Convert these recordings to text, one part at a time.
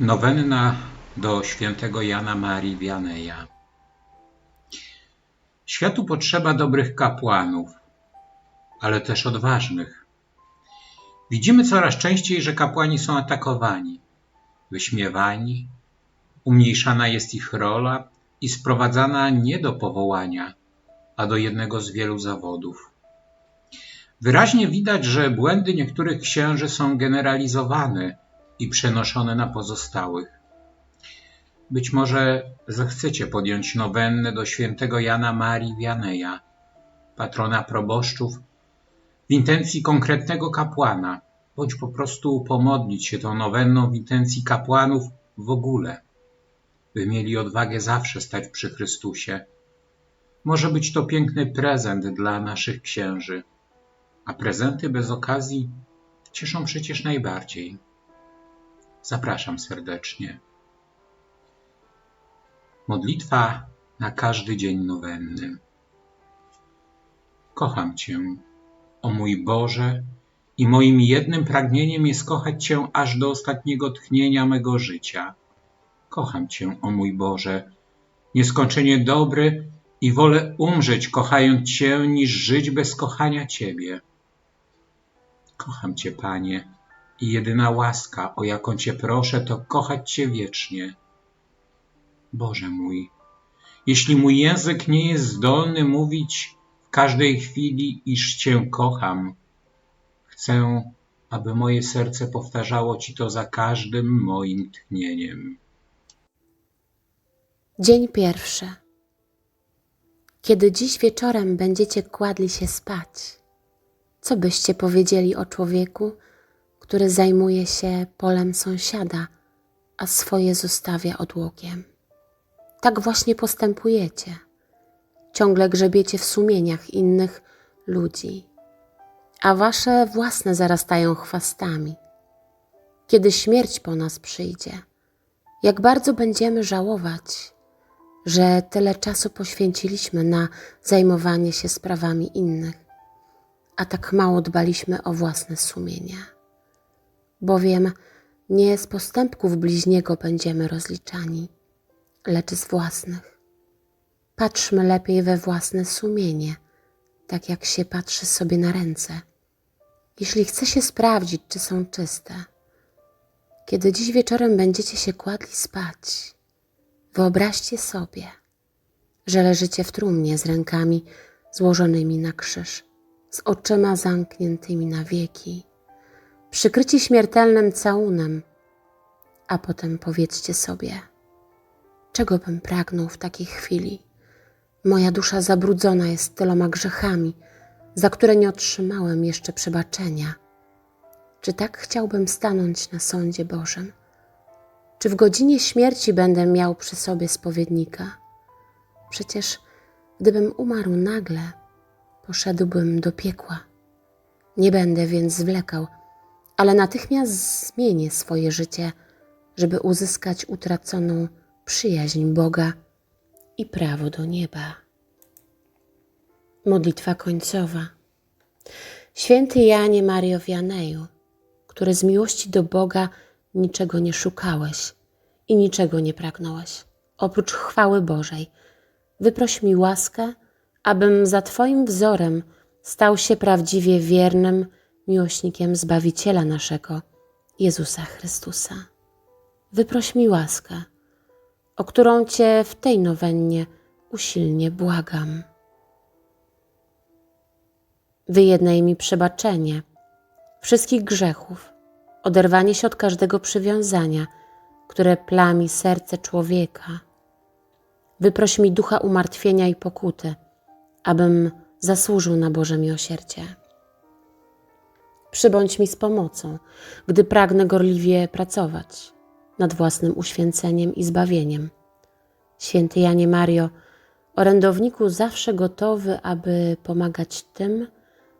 Nowenna do świętego Jana Marii Wianeja. Światu potrzeba dobrych kapłanów, ale też odważnych. Widzimy coraz częściej, że kapłani są atakowani, wyśmiewani, umniejszana jest ich rola i sprowadzana nie do powołania, a do jednego z wielu zawodów. Wyraźnie widać, że błędy niektórych księży są generalizowane i przenoszone na pozostałych. Być może zechcecie podjąć nowennę do świętego Jana Marii Wianeja, patrona proboszczów, w intencji konkretnego kapłana, bądź po prostu pomodlić się tą nowenną w intencji kapłanów w ogóle, by mieli odwagę zawsze stać przy Chrystusie. Może być to piękny prezent dla naszych księży, a prezenty bez okazji cieszą przecież najbardziej. Zapraszam serdecznie. Modlitwa na każdy dzień nowenny. Kocham Cię, o mój Boże, i moim jednym pragnieniem jest kochać Cię aż do ostatniego tchnienia mego życia. Kocham Cię, o mój Boże, nieskończenie dobry i wolę umrzeć kochając Cię, niż żyć bez kochania Ciebie. Kocham Cię, Panie, i jedyna łaska, o jaką Cię proszę, to kochać Cię wiecznie. Boże mój, jeśli mój język nie jest zdolny mówić w każdej chwili, iż Cię kocham, chcę, aby moje serce powtarzało Ci to za każdym moim tchnieniem. Dzień pierwszy. Kiedy dziś wieczorem będziecie kładli się spać, co byście powiedzieli o człowieku, który zajmuje się polem sąsiada, a swoje zostawia odłogiem? Tak właśnie postępujecie. Ciągle grzebiecie w sumieniach innych ludzi, a wasze własne zarastają chwastami. Kiedy śmierć po nas przyjdzie, jak bardzo będziemy żałować, że tyle czasu poświęciliśmy na zajmowanie się sprawami innych, a tak mało dbaliśmy o własne sumienia. Bowiem nie z postępków bliźniego będziemy rozliczani, lecz z własnych. Patrzmy lepiej we własne sumienie, tak jak się patrzy sobie na ręce, jeśli chce się sprawdzić, czy są czyste. Kiedy dziś wieczorem będziecie się kładli spać, Wyobraźcie sobie, że leżycie w trumnie z rękami złożonymi na krzyż, z oczyma zamkniętymi na wieki, przykryci śmiertelnym całunem, a potem powiedzcie sobie, czego bym pragnął w takiej chwili. Moja dusza zabrudzona jest tyloma grzechami, za które nie otrzymałem jeszcze przebaczenia. Czy tak chciałbym stanąć na sądzie Bożym? Czy w godzinie śmierci będę miał przy sobie spowiednika? Przecież gdybym umarł nagle, poszedłbym do piekła. Nie będę więc zwlekał, ale natychmiast zmienię swoje życie, żeby uzyskać utraconą przyjaźń Boga i prawo do nieba. Modlitwa końcowa. Święty Janie Mario Wianeju, który z miłości do Boga niczego nie szukałeś i niczego nie pragnąłeś, oprócz chwały Bożej. Wyproś mi łaskę, abym za Twoim wzorem stał się prawdziwie wiernym miłośnikiem Zbawiciela naszego, Jezusa Chrystusa. Wyproś mi łaskę, o którą Cię w tej nowennie usilnie błagam. Wyjednaj mi przebaczenie wszystkich grzechów, oderwanie się od każdego przywiązania, które plami serce człowieka. Wyproś mi ducha umartwienia i pokuty, abym zasłużył na Boże miłosierdzie. Przybądź mi z pomocą, gdy pragnę gorliwie pracować nad własnym uświęceniem i zbawieniem. Święty Janie Mario, orędowniku zawsze gotowy, aby pomagać tym,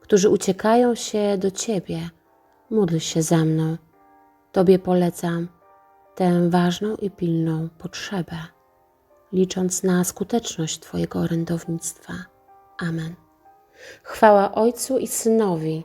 którzy uciekają się do Ciebie – módl się za mną. Tobie polecam tę ważną i pilną potrzebę, licząc na skuteczność Twojego orędownictwa. Amen. Chwała Ojcu i Synowi